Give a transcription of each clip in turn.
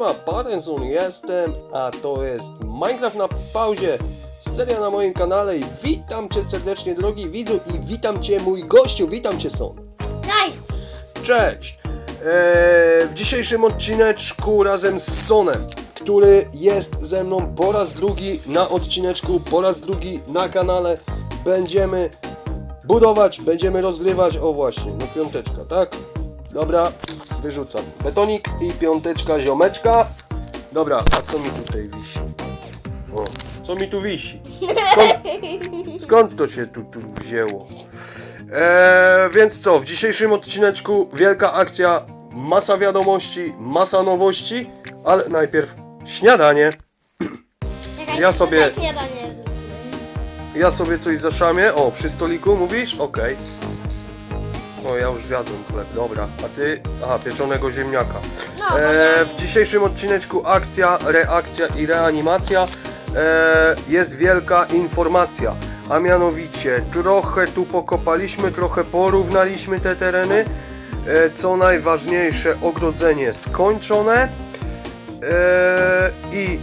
Siema, Parenson jestem, a to jest Minecraft na pauzie. Seria na moim kanale i witam cię serdecznie drogi widzu i witam cię mój gościu, witam cię Son. Cześć! Cześć! Eee, w dzisiejszym odcineczku razem z Sonem, który jest ze mną po raz drugi na odcineczku, po raz drugi na kanale, będziemy budować, będziemy rozgrywać, o właśnie, no piąteczka, tak? Dobra, wyrzucam. Betonik i piąteczka ziomeczka. Dobra, a co mi tutaj wisi? O, co mi tu wisi? Skąd, skąd to się tu, tu wzięło? Eee, więc co, w dzisiejszym odcineczku wielka akcja, masa wiadomości, masa nowości, ale najpierw śniadanie. Czekaj, Ja sobie- śniadanie. Ja sobie coś zaszamię. O, przy stoliku mówisz? Okej. O, ja już zjadłem chleb, dobra. A ty? Aha, pieczonego ziemniaka. No, E, w dzisiejszym odcineczku akcja, reakcja i reanimacja. E, jest wielka informacja. A mianowicie, trochę tu pokopaliśmy, trochę porównaliśmy te tereny. E, co najważniejsze, ogrodzenie skończone. E, I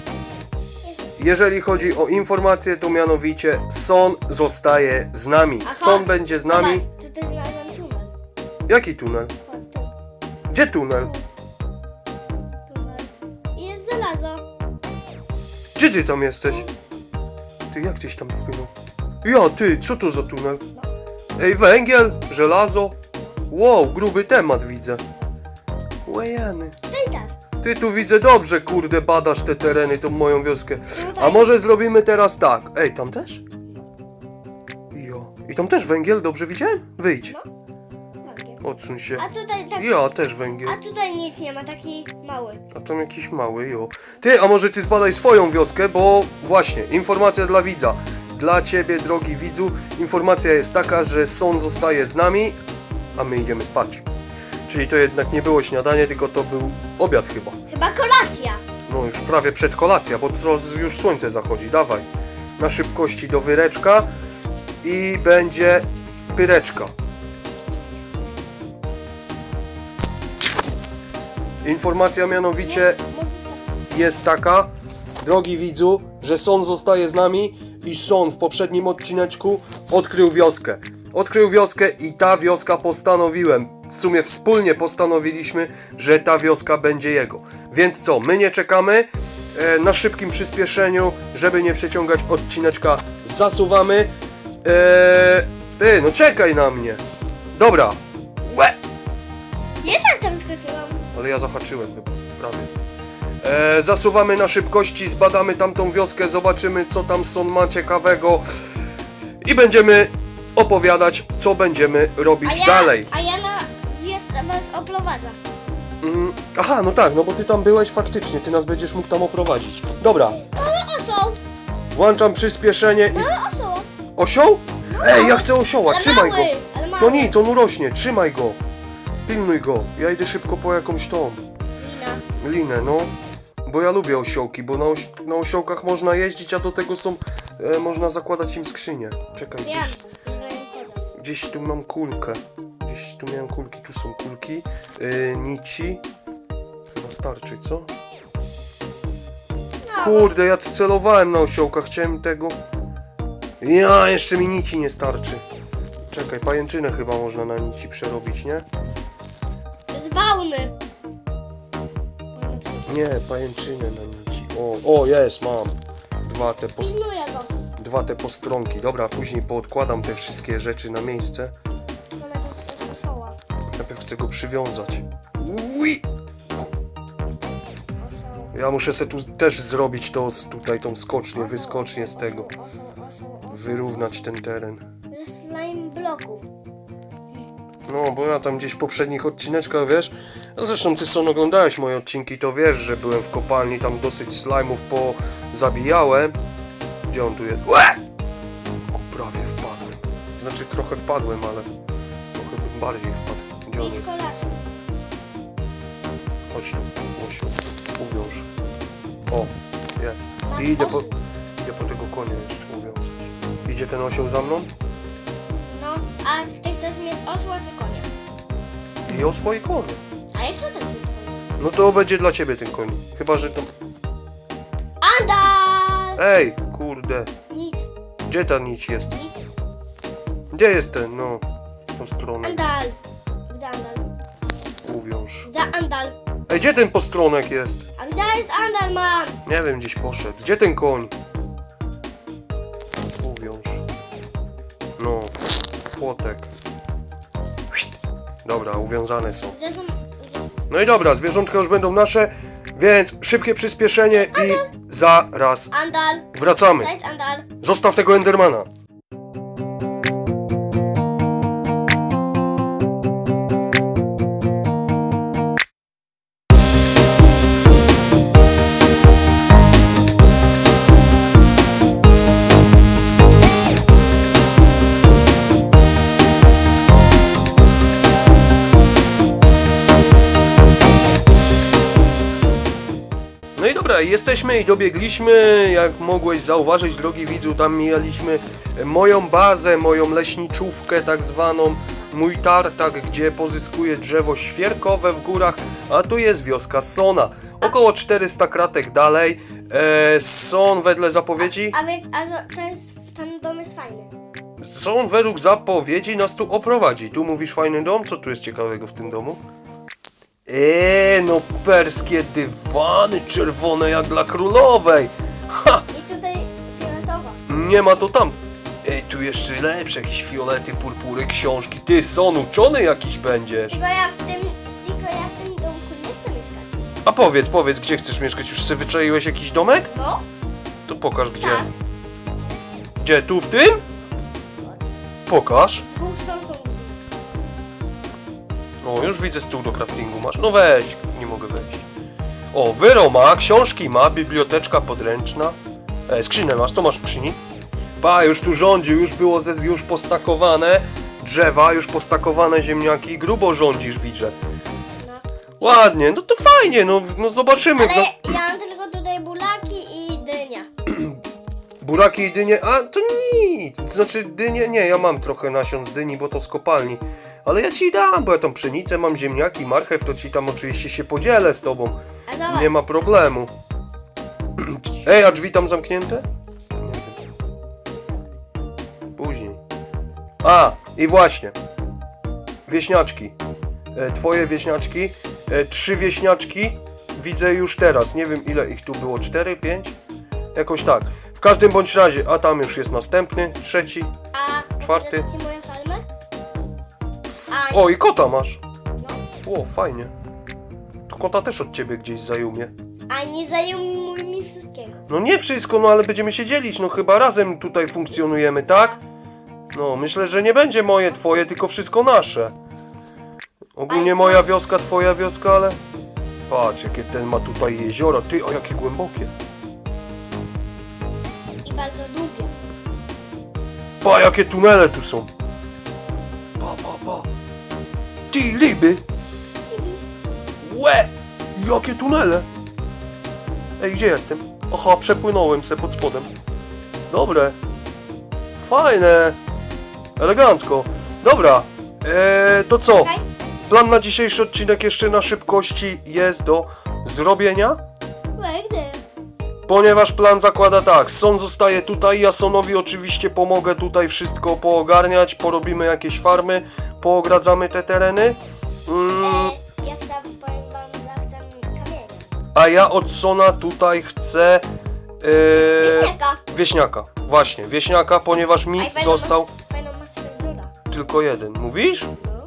jeżeli chodzi o informacje, to mianowicie Son zostaje z nami. Aha. Son będzie z nami. Tunel. Jaki tunel? Tu, Gdzie tunel? tunel. I jest żelazo. Gdzie ty tam jesteś? Ty jak tyś tam wpłynął? Ja, ty, co to za tunel? Ej, węgiel, żelazo. Wow, gruby temat widzę. Łejany. Ty też. Ty tu widzę dobrze, kurde, badasz te tereny, tą moją wioskę. A może zrobimy teraz tak? Ej, tam też? Jo. I tam też węgiel, dobrze widziałem? Wyjdź. Węgiel. Odsuń się. A tutaj tak. Ja też węgiel. A tutaj nic nie ma, taki mały. A tam jakiś mały, jo. Ty, a może ty zbadaj swoją wioskę, bo właśnie, informacja dla widza. Dla ciebie, drogi widzu, informacja jest taka, że Son zostaje z nami, a my idziemy spać. Czyli to jednak nie było śniadanie, tylko to był obiad chyba. Chyba kolacja. No już prawie przed kolacja, bo to już słońce zachodzi. Dawaj. Na szybkości do wyreczka i będzie pyreczka. Informacja mianowicie jest taka, drogi widzu, że Son zostaje z nami i Son w poprzednim odcineczku odkrył wioskę. Odkrył wioskę i ta wioska postanowiłem, w sumie wspólnie postanowiliśmy, że ta wioska będzie jego. Więc co, my nie czekamy, e, na szybkim przyspieszeniu, żeby nie przeciągać odcineczka, zasuwamy. E, ty, no czekaj na mnie. Dobra. Łe! Ja tam skoczyłam. Ale ja zahaczyłem chyba, prawie. E, zasuwamy na szybkości, zbadamy tamtą wioskę, zobaczymy co tam Son ma ciekawego i będziemy opowiadać, co będziemy robić A ja, dalej. A ja na wiosce was oprowadzę. Mm, aha, no tak, no bo ty tam byłeś faktycznie, ty nas będziesz mógł tam oprowadzić. Dobra, Ale osioł. włączam przyspieszenie i... Ale osioł. Osioł? Ej, ja chcę osioła, trzymaj go. To nic, on urośnie, trzymaj go. Pilnuj go, ja idę szybko po jakąś tą. Lina. Linę, no. Bo ja lubię osiołki, bo na, oś na osiołkach można jeździć, a do tego są. E, można zakładać im skrzynię. Czekaj, Ja. gdzieś, gdzieś tu mam kulkę. Gdzieś tu miałem kulki, tu są kulki. E, nici. Chyba starczy, co? No, Kurde, ja celowałem na osiołkach, chciałem tego. Ja, jeszcze mi nici nie starczy. Czekaj, pajęczynę chyba można na nici przerobić, nie? Z wełny. Nie, pajęczynę na nici. O, o, jest, mam. Dwa te post Pilnuję go. dwa te postronki. Dobra, później poodkładam te wszystkie rzeczy na miejsce. Najpierw jest osioła. Najpierw chcę go przywiązać. Ui! Ja muszę sobie tu też zrobić to z- tutaj, tą skocznię, wyskocznię z tego. Wyrównać ten teren. No, bo ja tam gdzieś w poprzednich odcineczkach, wiesz, a zresztą ty son oglądałeś moje odcinki, to wiesz, że byłem w kopalni, tam dosyć slajmów pozabijałem. Gdzie on tu jest? Łe! O, prawie wpadłem. Znaczy trochę wpadłem, ale trochę bym bardziej wpadł. Gdzie on jest? Chodź tu, Łosiu, uwiąż. O, jest. I idę po, idę po tego konia jeszcze uwiązać. Idzie ten osioł za mną? No, a osła czy konia? I osło i konie. A jak co to jest? No to będzie dla ciebie ten koń. Chyba, że to... Andal! Ej, kurde. Nic, Gdzie ta nić jest? nic. Gdzie jest ten? No, tą stronę. Andal. Gdzie Andal? Uwiąż. Gdzie Andal? Ej, gdzie ten postronek jest? A gdzie jest Andal, mam? Nie wiem, gdzieś poszedł. Gdzie ten koń? Uwiąż. No, płotek. Dobra, uwiązane są. No i dobra, zwierzątka już będą nasze, więc szybkie przyspieszenie i zaraz Andal. wracamy. Jest Andal? Zostaw tego Endermana. Dobra, jesteśmy i dobiegliśmy, jak mogłeś zauważyć, drogi widzu, tam mijaliśmy moją bazę, moją leśniczówkę tak zwaną, mój tartak, gdzie pozyskuję drzewo świerkowe w górach, a tu jest wioska Sona. Około 400 kratek dalej, e, Son wedle zapowiedzi, A, wie, a to- to jest... Ten dom jest fajny. Son według zapowiedzi nas tu oprowadzi. Tu mówisz fajny dom, co tu jest ciekawego w tym domu? Eee, no perskie dywany czerwone jak dla królowej. Ha! I tutaj fioletowa. Nie ma to tam. Ej, tu jeszcze lepsze, jakieś fiolety, purpury, książki. Ty, son, uczony jakiś będziesz. Tylko ja w tym... Tylko ja w tym domku nie chcę mieszkać. A powiedz, powiedz, gdzie chcesz mieszkać? Już sobie wyczaiłeś jakiś domek? No? To pokaż gdzie. Tak. Gdzie, tu w tym? Pokaż. Dwóch stron są... O, już widzę stół do craftingu masz. No weź, nie mogę wejść. O, wyro ma, książki ma, biblioteczka podręczna. E, skrzynę masz, co masz w skrzyni? Pa, już tu rządzi, już było ze, już postakowane drzewa, już postakowane ziemniaki, grubo rządzisz, widzę. No. Ładnie, no to fajnie, no, no zobaczymy. Ale No, ja mam tylko tutaj bulaki i dynia. buraki i dynie, a to nic. Znaczy dynie, nie, ja mam trochę nasion z dyni, bo to z kopalni. Ale ja ci dam, bo ja tam pszenicę mam, ziemniaki, marchew, to ci tam oczywiście się podzielę z tobą. A. Nie ma problemu. Ej, a drzwi tam zamknięte? Później. A, i właśnie. Wieśniaczki. E, twoje wieśniaczki. E, trzy wieśniaczki. Widzę już teraz. Nie wiem ile ich tu było. Cztery, pięć? Jakoś tak. W każdym bądź razie, a tam już jest następny, trzeci. A... Czwarty. ci moją O, i kota masz. O, fajnie. To kota też od ciebie gdzieś zajumie. A nie zajmuj mi wszystkiego. No nie wszystko, no ale będziemy się dzielić, no chyba razem tutaj funkcjonujemy, tak? No, myślę, że nie będzie moje, twoje, tylko wszystko nasze. Ogólnie moja wioska, twoja wioska, ale... Patrz, jakie ten ma tutaj jezioro, ty, o jakie głębokie. I bardzo długie. Pa, jakie tunele tu są. Pa, pa, pa. Ty, ryby. Łe, jakie tunele. Ej, gdzie jestem? Aha, przepłynąłem se pod spodem. Dobre. Fajne. Elegancko. Dobra. Eee, to co? Plan na dzisiejszy odcinek jeszcze na szybkości jest do zrobienia. Łegdy. Ponieważ plan zakłada tak, Son zostaje tutaj, ja Sonowi oczywiście pomogę tutaj wszystko poogarniać, porobimy jakieś farmy, poogradzamy te tereny, mm, ja chcę, powiem wam, że chcę a ja od Sona tutaj chcę yy, Wieśniaka. wieśniaka. Właśnie, wieśniaka, ponieważ mi fajną został fajną tylko jeden. Mówisz? No.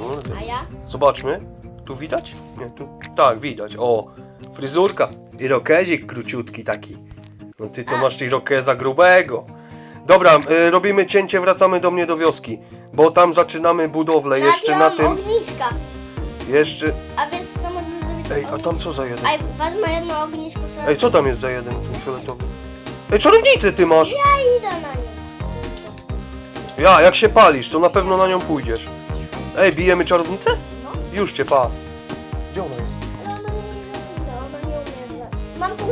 Kurde. A ja? Zobaczmy. Tu widać? Nie, tu. Tak, widać. O, fryzurka. Irokezik króciutki taki. No ty to A. masz irokeza grubego. Dobra, y, robimy cięcie, wracamy do mnie do wioski. Bo tam zaczynamy budowlę. Jeszcze na tym. ogniska. Jeszcze. A wiesz co można zrobić? Ej, a tam co za jeden? Ej, wezmę jedno ognisko sobie. Ej, co tam jest za jeden, ten fioletowy? Ej, czarownicę ty masz! Ja idę na nie. Ja, jak się palisz, to na pewno na nią pójdziesz. Ej, bijemy czarownicę? No. Już cię pa. Gdzie ona jest?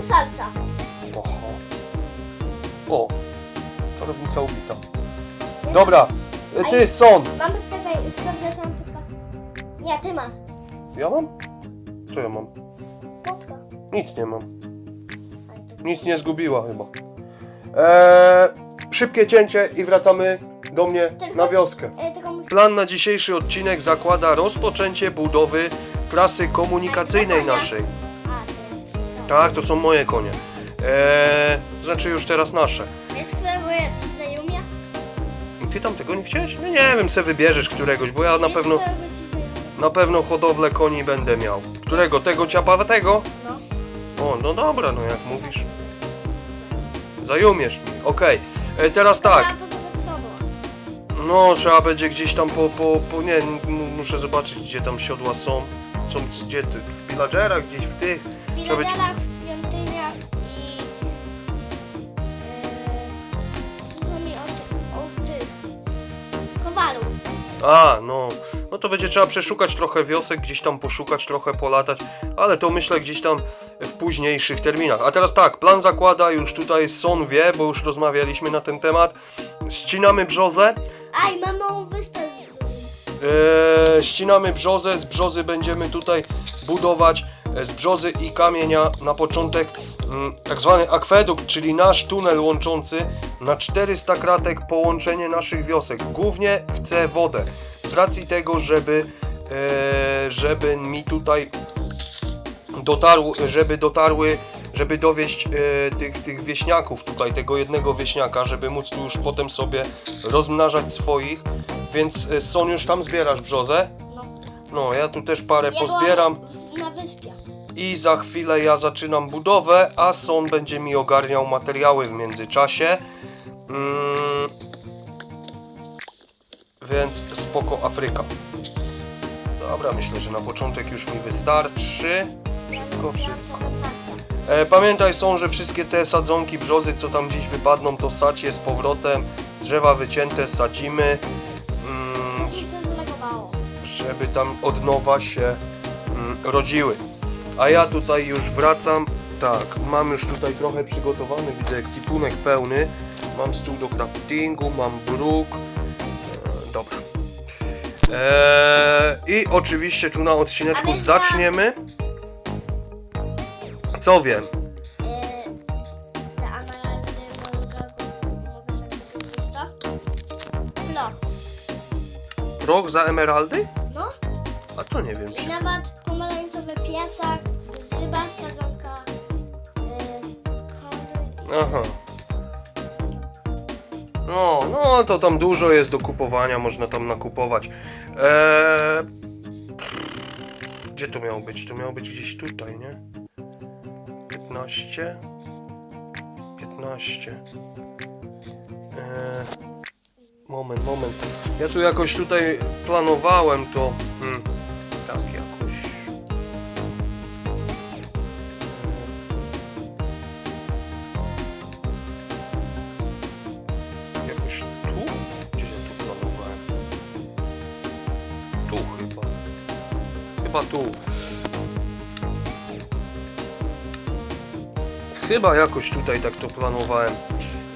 Pół salca. Oho. O, czarownica ubita. Dobra, e, ty, Son. Mam, czekaj, sprawdzę. Nie, ty masz. Ja mam? Co ja mam? Potka. Nic nie mam. Nic nie zgubiła chyba. Eee, szybkie cięcie i wracamy do mnie na wioskę. E, tylko muszę... Plan na dzisiejszy odcinek zakłada rozpoczęcie budowy trasy komunikacyjnej naszej. Tak, to są moje konie. Eee, znaczy już teraz nasze. Jest którego ja ci zajumie? Ty tam tego nie chciałeś? No nie wiem, se wybierzesz któregoś, bo ja na pewno, na pewno hodowlę koni będę miał. Którego? Tego ciapawego? No. O, no dobra, no jak mówisz. Zajumiesz mi, okej. E, Teraz tak, no trzeba będzie gdzieś tam po, po, po nie, m- muszę zobaczyć gdzie tam siodła są. Są gdzie ty? W villagerach, gdzieś w tych. W Trzeba być... W świątyniach i... Yy, od tych... Kowalów. A, no. No to będzie trzeba przeszukać trochę wiosek, gdzieś tam poszukać, trochę polatać, ale to myślę gdzieś tam w późniejszych terminach. A teraz tak, plan zakłada, już tutaj Son wie, bo już rozmawialiśmy na ten temat. Ścinamy brzozę, Aj, mam małą wyspę z Eee, ścinamy brzozę, z brzozy będziemy tutaj budować z brzozy i kamienia na początek mm, tak zwany akwedukt, czyli nasz tunel łączący na 400 kratek połączenie naszych wiosek. Głównie chcę wodę z racji tego, żeby, e, żeby mi tutaj dotarł, żeby dotarły, żeby dowieść e, tych, tych wieśniaków tutaj, tego jednego wieśniaka, żeby móc tu już potem sobie rozmnażać swoich. Więc e, Son już tam zbierasz brzozę. No. No, ja tu też parę pozbieram Na wyspie. I za chwilę ja zaczynam budowę, a Son będzie mi ogarniał materiały w międzyczasie. Mm, więc spoko Afryka. Dobra, myślę, że na początek już mi wystarczy. Wszystko, wszystko. E, pamiętaj są, że wszystkie te sadzonki brzozy, co tam gdzieś wypadną, to sadź je z powrotem. Drzewa wycięte sadzimy, mm, żeby tam od nowa się mm, rodziły. A ja tutaj już wracam. Tak, mam już tutaj trochę przygotowany, widzę ekwipunek pełny. Mam stół do craftingu, mam bruk. E, dobra. E, I oczywiście tu na odcineczku zaczniemy. Co wiem? Yy, te emeraldy mogę, mogę sobie kupić, co? Bloch. Proch za emeraldy? No. A to nie wiem I czy... nawet pomarańczowy piasek, zyba, sadzonka, kory. Aha. No, no to tam dużo jest do kupowania, można tam nakupować. Eee... Gdzie to miało być? To miało być gdzieś tutaj, nie? 15 15 eee... Moment, moment. Ja tu jakoś tutaj planowałem to. Hmm. Chyba jakoś tutaj tak to planowałem.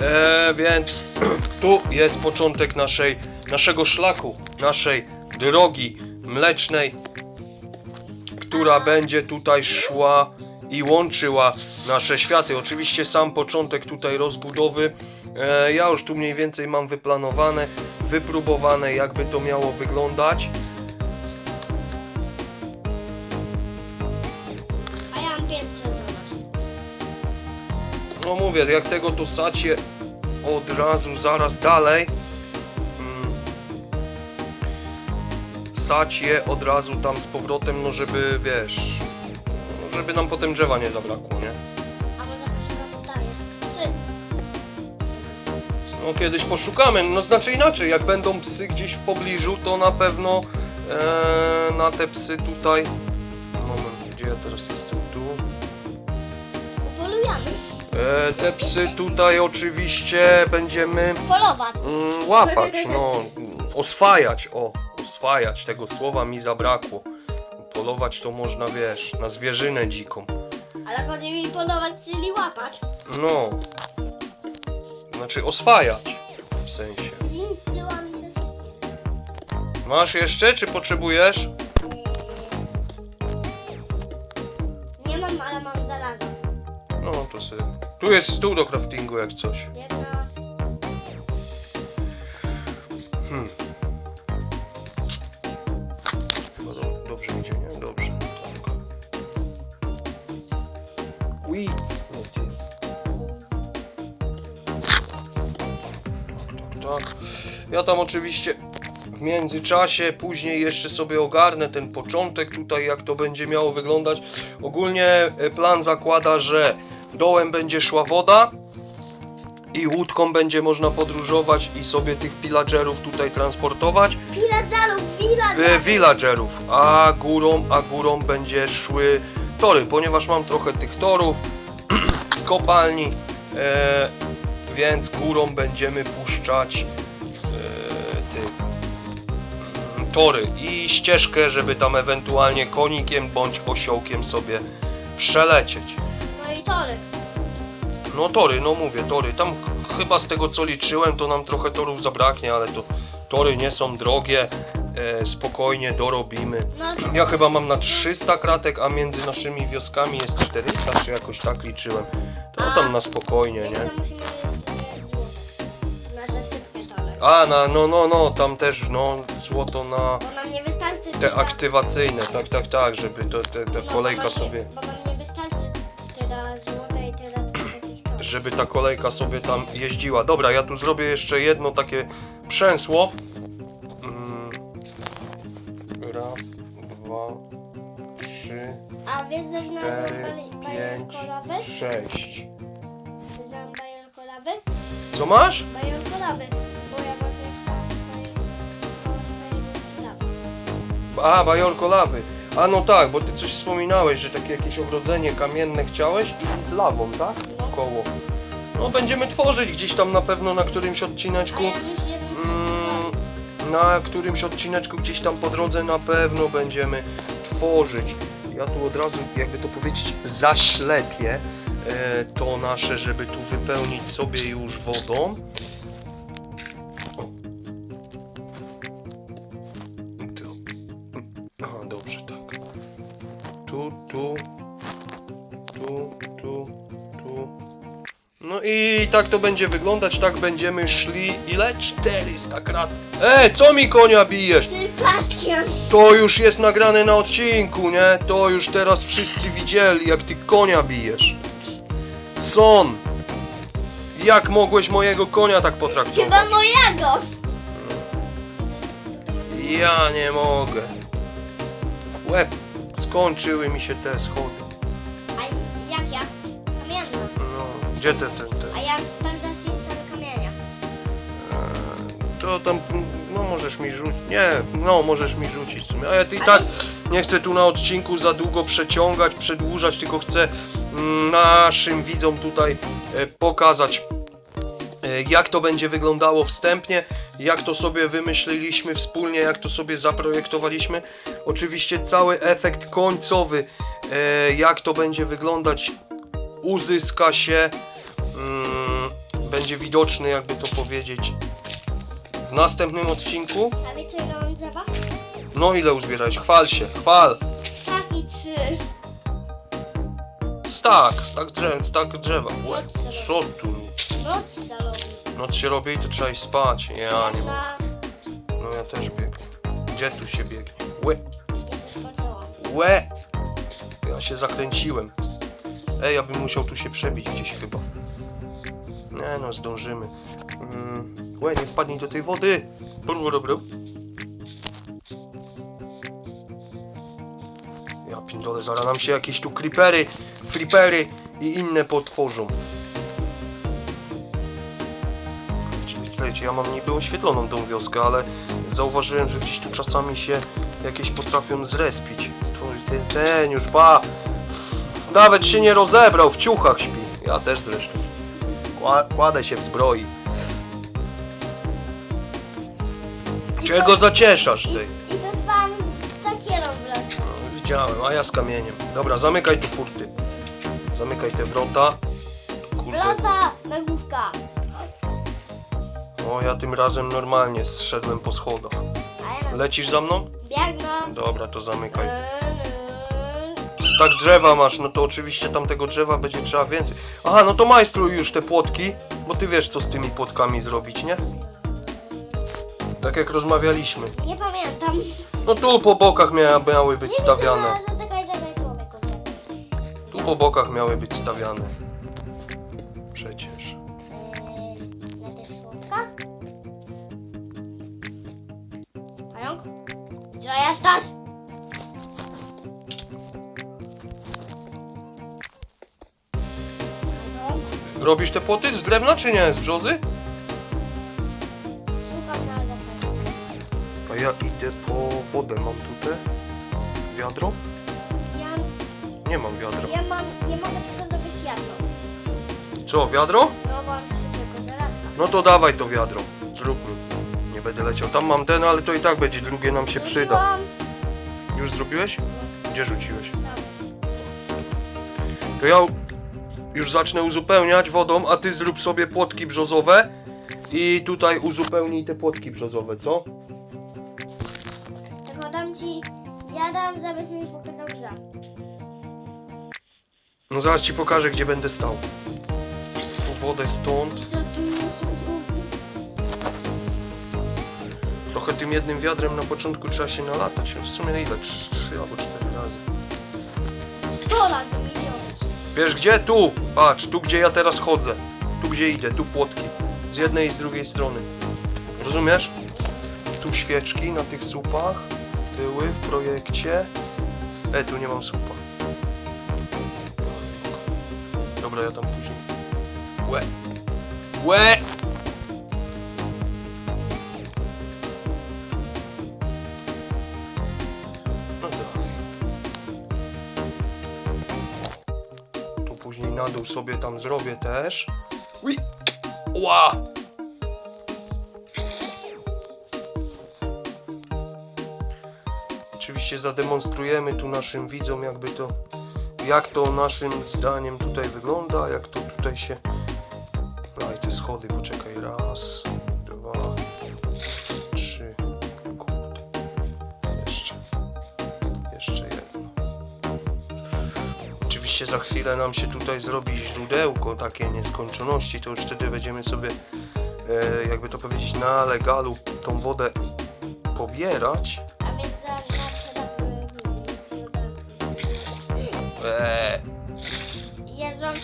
E, więc tu jest początek naszej, naszego szlaku, naszej drogi mlecznej, która będzie tutaj szła i łączyła nasze światy. Oczywiście sam początek tutaj rozbudowy. E, ja już tu mniej więcej mam wyplanowane, wypróbowane, jakby to miało wyglądać. No mówię, jak tego to sacie od razu, zaraz dalej. Mm, Sać je od razu tam z powrotem, no żeby wiesz, no żeby nam potem drzewa nie zabrakło, nie? A może poszukam dalej, psy. No kiedyś poszukamy, no znaczy inaczej, jak będą psy gdzieś w pobliżu, to na pewno e, na te psy tutaj. E, te psy tutaj oczywiście będziemy mm, Polować. mm, łapać, no, oswajać, o, oswajać, tego słowa mi zabrakło. Polować to można, wiesz, na zwierzynę dziką. Ale chodzi mi polować, czyli łapać. No, znaczy oswajać w sensie. Masz jeszcze, czy potrzebujesz? Nie mam, ale mam zarazem. No, to sobie tu jest stół do craftingu jak coś. No, do- dobrze idzie, nie? Dobrze. Tak. Ui. Ty. Tak, tak, tak. Ja tam oczywiście w międzyczasie później jeszcze sobie ogarnę ten początek tutaj, jak to będzie miało wyglądać. Ogólnie e, plan zakłada, że dołem będzie szła woda i łódką będzie można podróżować i sobie tych pillagerów tutaj transportować. Piladzalów, E, villagerów, a górą, a górą będzie szły tory, ponieważ mam trochę tych torów z kopalni, e, więc górą będziemy puszczać e, tych mm, tory i ścieżkę, żeby tam ewentualnie konikiem bądź osiołkiem sobie przelecieć. No tory. No tory, no mówię, tory. Tam ch- chyba z tego co liczyłem, to nam trochę torów zabraknie, ale to tory nie są drogie. E, spokojnie dorobimy. No to Ja chyba mam na 300 kratek, a między naszymi wioskami jest 400, czy jakoś tak liczyłem. To tam na spokojnie, nie? to musimy jeszcze złoto. Na tory. A, na, no, no, no, tam też, no, złoto na Bo nam nie wystarczy te tyle- aktywacyjne, tak, tak, tak, żeby to, te, ta no, kolejka sobie... Bo nam nie wystarczy żeby ta kolejka sobie tam jeździła. Dobra, ja tu zrobię jeszcze jedno takie przęsło. Mm. Raz, dwa, trzy, A wiesz, że znam cztery, pięć, kolawy? sześć. Znam bajer kolawy? Co masz? Bajer kolawy. Bo ja właśnie chciałam swojej lawy. A, bajorko lawy. A no tak, bo ty coś wspominałeś, że takie jakieś ogrodzenie kamienne chciałeś i z lawą, tak? Koło. No będziemy tworzyć gdzieś tam na pewno na którymś odcineczku. Mm, na którymś odcineczku gdzieś tam po drodze na pewno będziemy tworzyć. Ja tu od razu, jakby to powiedzieć, zaślepię e, to nasze, żeby tu wypełnić sobie już wodą. Tu, tu, tu, tu. No i tak to będzie wyglądać, tak będziemy szli. Ile? 400 krat. E, co mi konia bijesz? Sylwatkiem. To już jest nagrane na odcinku, nie? To już teraz wszyscy widzieli, jak ty konia bijesz. Son! Jak mogłeś mojego konia tak potraktować? Chyba mojego. Ja nie mogę. Łeb, skończyły mi się te schody. A jak ja? Kamienna. No, gdzie te, te, te? A ja mam spędzać z kamienia. To tam, no możesz mi rzucić. Nie, no możesz mi rzucić w sumie. A ja i tak nie chcę tu na odcinku za długo przeciągać, przedłużać, tylko chcę mm, naszym widzom tutaj e, pokazać, e, jak to będzie wyglądało wstępnie, jak to sobie wymyśliliśmy wspólnie, jak to sobie zaprojektowaliśmy. Oczywiście cały efekt końcowy, e, jak to będzie wyglądać, uzyska się, mm, będzie widoczny, jakby to powiedzieć, w następnym odcinku. A wiecie ile mam drzewa? No ile uzbierałeś? Chwal się, chwal! Tak i trzy. Stak, stak drzewa, stak drzewa. Łe, Co tu? Noc. Noc się robi i to trzeba iść spać. Ja nie mogę. No ja też biegnę. Gdzie tu się biegnie? Łe, łe! Ja się zakręciłem. Ej, ja bym musiał tu się przebić gdzieś chyba. Nie no, zdążymy. Mm, łe, nie wpadnij do tej wody! Bru, bru. Ja pindole, zaraz nam się jakieś tu creepery, flipery i inne potworzą. Wiecie, ja mam niby oświetloną tą wioskę, ale zauważyłem, że gdzieś tu czasami się jakieś potrafią zrespić. Ten, ten już ba. Nawet się nie rozebrał, w ciuchach śpi. Ja też zresztą. Kła- Kładę się w zbroi. Czego zacieszasz ty? I to spałam z sakierą w. No, widziałem, a ja z kamieniem. Dobra, zamykaj tu furty. Zamykaj te wrota. Kurde. Flota, nagłówka. O, ja tym razem normalnie zszedłem po schodach. Lecisz za mną? Biegnę. Dobra, to zamykaj. Stak drzewa masz, no to oczywiście tam tego drzewa będzie trzeba więcej. Aha, no to majstruj już te płotki, bo ty wiesz co z tymi płotkami zrobić, nie? Tak jak rozmawialiśmy. Nie pamiętam. No tu po bokach mia miały być stawiane. Człowieku. Tu po bokach miały być stawiane. Pająk? Robisz te płoty z drewna czy nie? Z brzozy? Szukam na zasadzie. A ja idę po wodę. Mam tutaj wiadro? Ja, Nie mam wiadra. ja mam, ja mogę tylko zrobić jadło. Co, wiadro? No tylko zarazka. No to dawaj to wiadro. Zróbmy. Będę leciał. Tam mam ten, ale to i tak będzie drugie nam się przyda. Rzuciłam. Już zrobiłeś? Gdzie rzuciłeś? To ja już zacznę uzupełniać wodą, a ty zrób sobie płotki brzozowe i tutaj uzupełnij te płotki brzozowe, co? Tylko dam ci, ja dam, żebyś mi pokazał za. No zaraz ci pokażę, gdzie będę stał. Tu wodę stąd. Co Trochę tym jednym wiadrem na początku trzeba się nalatać. W sumie ile? Trzy, albo cztery razy. Sto razy milion. Wiesz gdzie? Tu! Patrz, tu gdzie ja teraz chodzę. Tu gdzie idę, tu płotki. Z jednej i z drugiej strony. Rozumiesz? Tu świeczki na tych słupach były w projekcie. E, tu nie mam słupa. Dobra, ja tam później. Łe! Łe! Na dół sobie tam zrobię też. Ui! Ła! Oczywiście zademonstrujemy tu naszym widzom jakby to jak to naszym zdaniem tutaj wygląda, jak to tutaj się i te schody, poczekaj, raz, Oczywiście za chwilę nam się tutaj zrobi źródełko takie nieskończoności, to już wtedy będziemy sobie, e, jakby to powiedzieć, na legalu tą wodę pobierać. A Eee,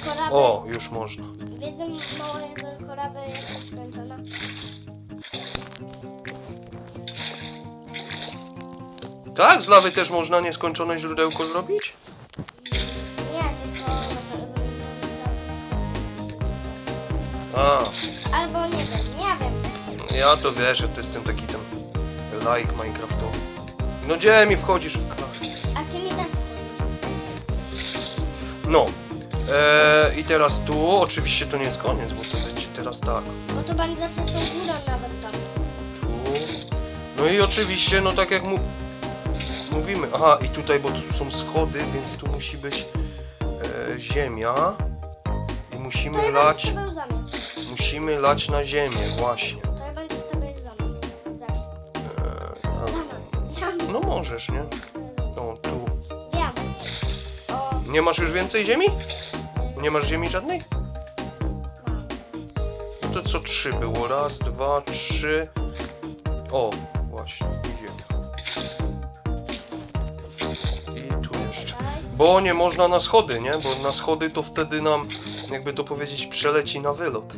Raby. o, już można. Wiesz, jezorko Raby jest skończone? Tak, z lawy też można nieskończone źródełko zrobić? A, Albo nie wiem, nie wiem. ja to wiesz, że to jestem taki tam like Minecraftowy. No gdzie mi wchodzisz w klar? A ty mi powiesz. No. Eee, I teraz tu, oczywiście to nie jest koniec, bo to będzie teraz tak. Bo to będzie przez tą górę nawet tam. Tu. No i oczywiście, no tak jak mu... mówimy. Aha, i tutaj, bo tu są schody, więc tu musi być e, ziemia. I To musimy ja będę lać, zamian. Musimy lać na ziemię, właśnie. To ja będę Zamian. Zamian. no możesz, nie? No, tu. Wiem. O, Nie masz już więcej ziemi? Nie masz ziemi żadnej? mam. No to co trzy było? Raz, dwa, trzy. O, właśnie, i tu jeszcze. Bo nie można na schody, nie? Bo na schody to wtedy nam, jakby to powiedzieć, przeleci na wylot.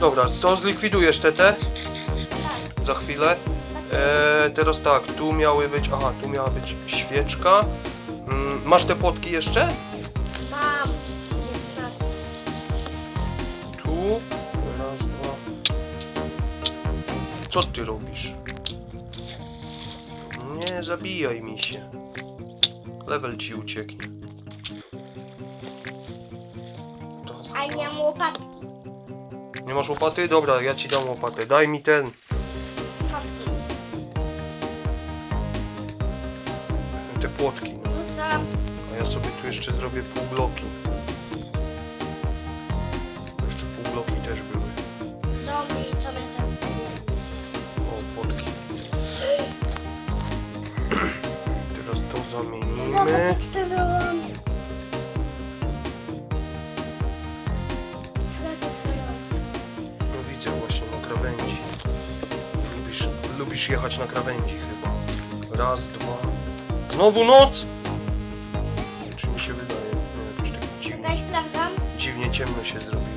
Dobra, to zlikwidujesz te te Tak. za chwilę. E, teraz tak, tu miały być, aha, tu miała być świeczka. Mm, masz te płotki jeszcze? Mam 11. Tu. Raz, dwa. Co ty robisz? Nie zabijaj mi się. Level ci ucieknie. Raz, A nie mam łopatki. Nie masz łopaty? Dobra, ja ci dam łopatę. Daj mi ten. Te płotki. Rzucam. A ja sobie tu jeszcze zrobię pół bloki. Jeszcze pół bloki też były. No Dogi, co my? O, płotki. Teraz to zamienimy. Zobacz, jak. Lubisz jechać na krawędzi chyba. Raz, dwa. Znowu noc? Czy mi się wydaje? Nie, jakoś tak dziwnie, Czekaj, sprawdzam. dziwnie ciemno się zrobiło.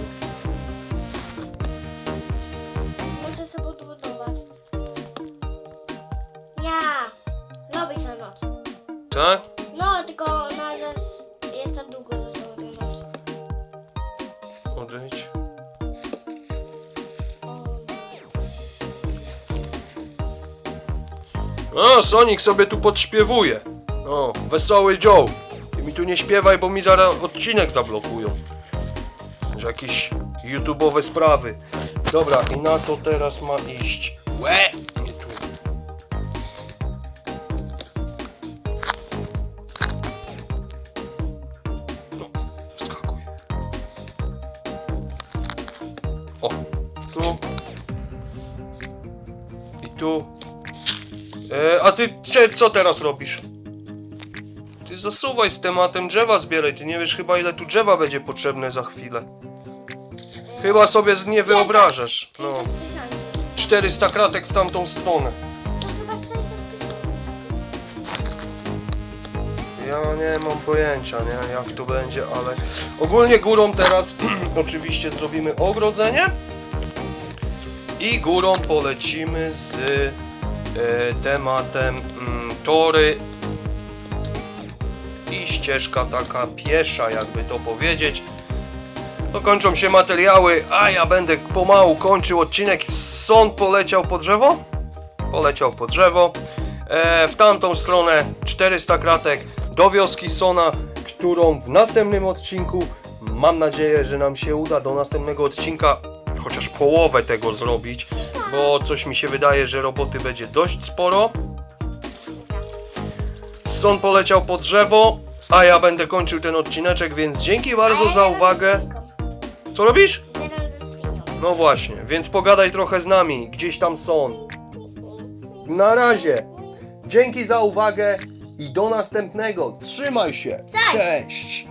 Sonic sobie tu podśpiewuje. O, wesoły Joe. Ty mi tu nie śpiewaj, bo mi zaraz odcinek zablokują. Że jakieś YouTube'owe sprawy. Dobra, i na to teraz ma iść. Łe! Co teraz robisz? Ty zasuwaj z tematem drzewa zbieraj. Ty nie wiesz chyba ile tu drzewa będzie potrzebne za chwilę. Chyba sobie nie wyobrażasz. No. 500 tysięcy. 400 kratek w tamtą stronę. To chyba 600 tysięcy. Ja nie mam pojęcia, nie, jak to będzie, ale ogólnie górą teraz oczywiście zrobimy ogrodzenie i górą polecimy z tematem mm, tory i ścieżka taka piesza, jakby to powiedzieć. No kończą się materiały, a ja będę pomału kończył odcinek. Son poleciał po drzewo? Poleciał po drzewo. E, w tamtą stronę 400 kratek do wioski Sona, którą w następnym odcinku mam nadzieję, że nam się uda do następnego odcinka chociaż połowę tego zrobić, bo coś mi się wydaje, że roboty będzie dość sporo. Son poleciał po drzewo, a ja będę kończył ten odcineczek, więc dzięki bardzo za uwagę. Co robisz? No właśnie, więc pogadaj trochę z nami, gdzieś tam są. Na razie. Dzięki za uwagę i do następnego. Trzymaj się. Cześć.